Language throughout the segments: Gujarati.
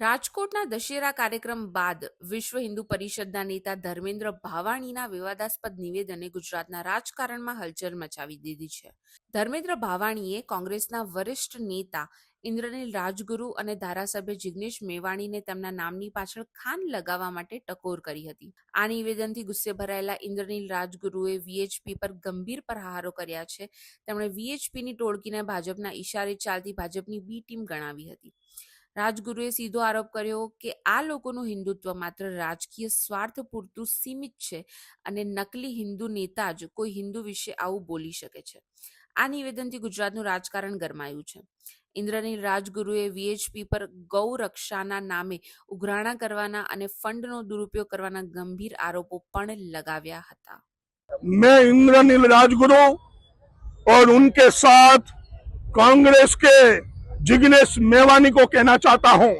રાજકોટના દશેરા કાર્યક્રમ બાદ વિશ્વ હિન્દુ પરિષદના નેતા ધર્મેન્દ્ર ભાવાણીના વિવાદાસ્પદ નિવેદને ગુજરાતના રાજકારણમાં હલચલ મચાવી દીધી છે. ધર્મેન્દ્ર ભાવાણીએ કોંગ્રેસના વરિષ્ઠ નેતા ઇન્દ્રનીલ રાજગુરુ અને ધારાસભ્ય જિગ્નેશ મેવાણીને તેમના નામની પાછળ ખાન લગાવવા માટે ટકોર કરી હતી. આ નિવેદનથી ગુસ્સે ભરાયેલા ઇન્દ્રનીલ રાજગુરુએ વીએચપી પર ગંભીર પ્રહારો કર્યા છે. તેમણે વીએચપીની ટોળકીને ભાજપના ઈશારે ચાલતી ભાજપની બી ટીમ ગણાવી હતી. રાજગુરુએ સીધો આરોપ કર્યો કે આ લોકોનું હિન્દુત્વ માત્ર રાજકીય સ્વાર્થ પૂરતું સીમિત છે અને નકલી હિન્દુ નેતા જ કોઈ હિન્દુ વિશે આવું બોલી શકે છે આ નિવેદનથી ગુજરાતનું રાજકારણ ગરમાયું છે ઇન્દ્રનીલ રાજગુરુએ વીએચપી પર ગૌ રક્ષાના નામે ઉઘરાણા કરવાના અને ફંડનો દુરુપયોગ કરવાના ગંભીર આરોપો પણ લગાવ્યા હતા मैं इंद्रनील राजगुरु और उनके साथ कांग्रेस के जिग्नेश मेवानी को कहना चाहता हूँ,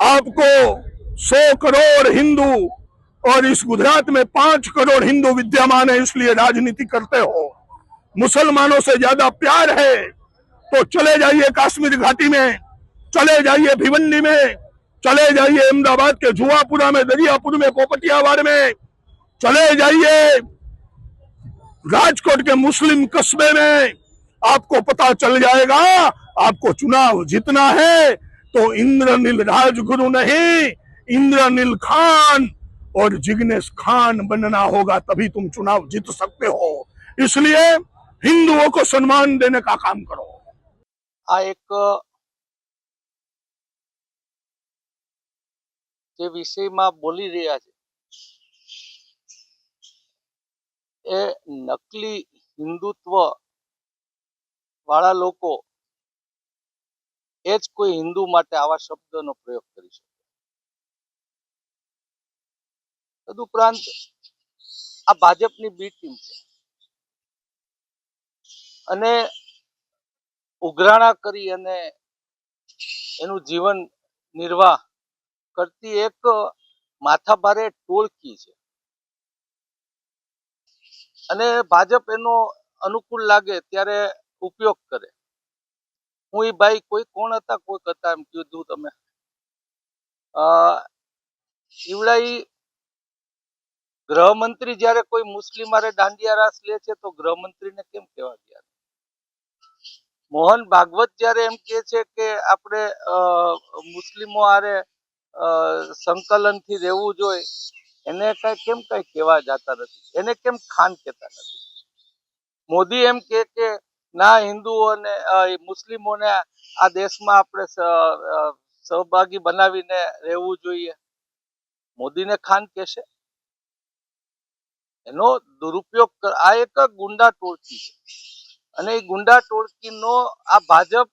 आपको सौ करोड़ हिंदू और इस गुजरात में पाँच करोड़ हिंदू विद्यमान है, इसलिए राजनीति करते हो। मुसलमानों से ज़्यादा प्यार है तो चले जाइए कश्मीर घाटी में, चले जाइए भिवंडी में, चले जाइए अहमदाबाद के जुआपुरा में, दरियापुर में पोपटियावाड़ में, चले जाइए राजकोट के मुस्लिम कस्बे में। आपको पता चल जाएगा आपको चुनाव जीतना है तो इंद्रनील राजगुरु नहीं इंद्रनील खान और जिग्नेश खान बनना होगा तभी तुम चुनाव जीत सकते हो इसलिए हिंदुओं को सम्मान देने का काम करो આ એક જે વિષયમાં બોલી રહ્યા છે એ નકલી હિન્દુત્વ વાળા લોકો એ જ કોઈ હિન્દુ માટે આવા શબ્દનો પ્રયોગ કરી શકે. તદુપરાંત આ ભાજપની બી ટીમ છે. અને ઉઘરાણા કરી અને એનું જીવન નિર્વાહ કરતી એક માથાભારે ટોળકી છે. અને ભાજપ એનો અનુકૂળ લાગે ત્યારે ઉપયોગ કરે. હું એ ભાઈ કોઈ કોણ હતા? કોઈક હતા એમ કીધું તમે. અ ઈવડા ઈ ગૃહમંત્રી જ્યારે કોઈ મુસ્લિમ દાંડિયા રાસ લે છે તો ગૃહમંત્રીને કેમ કહેવા ગયા? મોહન ભાગવત જ્યારે એમ કહે છે કે આપણે મુસ્લિમો આરે સંકલન સંકલનથી રહેવું જોઈએ, એને કઈ કેમ કઈ કહેવા જતા નથી? એને કેમ ખાન કહેતા નથી? મોદી એમ કે ના હિન્દુઓને મુસ્લિમોને આ દેશમાં આપણે સહભાગી બનાવીને રહેવું જોઈએ. મોદીને ખાન કહેશે. એનો દુરુપયોગ આ એક ગુંડા ટોળકી છે. અને એ ગુંડા ટોળકીનો આ ભાજપ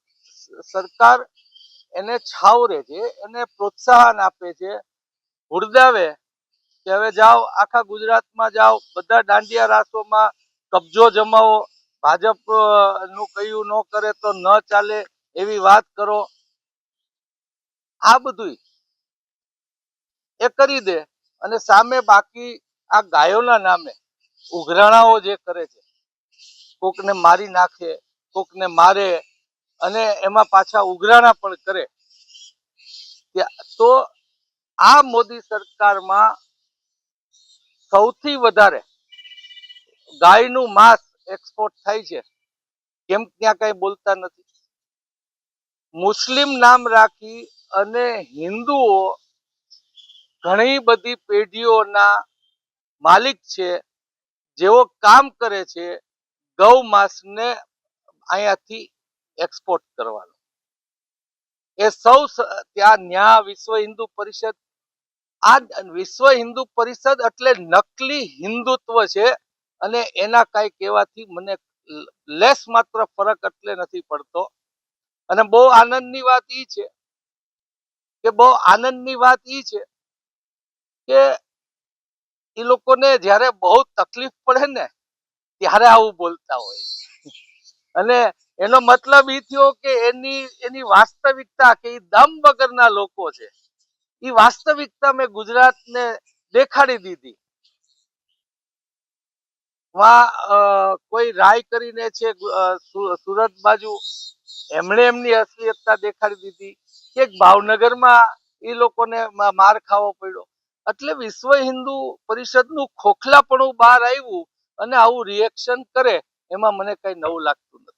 સરકાર એને છાવરે છે, એને પ્રોત્સાહન આપે છે. હુરદાવે કે હવે જાઓ, આખા ગુજરાતમાં જાઓ, બધા દાંડિયા રાસોમાં કબજો જમાવો. ભાજપનું કયું ન કરે તો ન ચાલે એવી વાત કરો. આ બધું એ કરી દે અને સામે બાકી આ ગાયોના નામે ઉઘરાણાઓ જે કરે છે, કોકને મારી નાખે, કોકને મારે અને એમાં પાછા ઉઘરાણા પણ કરે. તો આ મોદી સરકારમાં સૌથી વધારે ગાયનું માંસ એક્સપોર્ટ થાય છે. કેમ ત્યાં કઈ બોલતા નથી. મુસ્લિમ નામ રાખી અને હિન્દુઓ ઘણી બધી પેઢીઓના માલિક છે. જેઓ કામ કરે છે ગૌ માસને અહીંયાથી એક્સપોર્ટ કરવાનો. એ સૌ, ત્યાં ન્યા વિશ્વ હિન્દુ પરિષદ, આ વિશ્વ હિન્દુ પરિષદ એટલે નકલી હિન્દુત્વ છે. અને એના કાંઈ કહેવાથી મને લેસ માત્ર ફરક એટલે નથી પડતો. અને બહુ આનંદની વાત ઈ છે કે બહુ આનંદની વાત ઈ છે કે એ લોકોને જ્યારે બહુ તકલીફ પડે ને ત્યારે આવું બોલતા હોય અને એનો મતલબ ઈ થયો કે એની એની વાસ્તવિકતા કે એ દમ વગરના લોકો છે. એ વાસ્તવિકતા મેં ગુજરાતને દેખાડી દીધી. વા અ, કોઈ રાય કરીને છે સુરત બાજુ એમણે એમની અસલિયતતા દેખાડી દીધી કે ભાવનગરમાં એ લોકોને માર ખાવો પડ્યો. એટલે વિશ્વ હિન્દુ પરિષદનું ખોખલાપણું બહાર આવ્યું અને આવું રિએક્શન કરે એમાં મને કઈ નવું લાગતું નથી.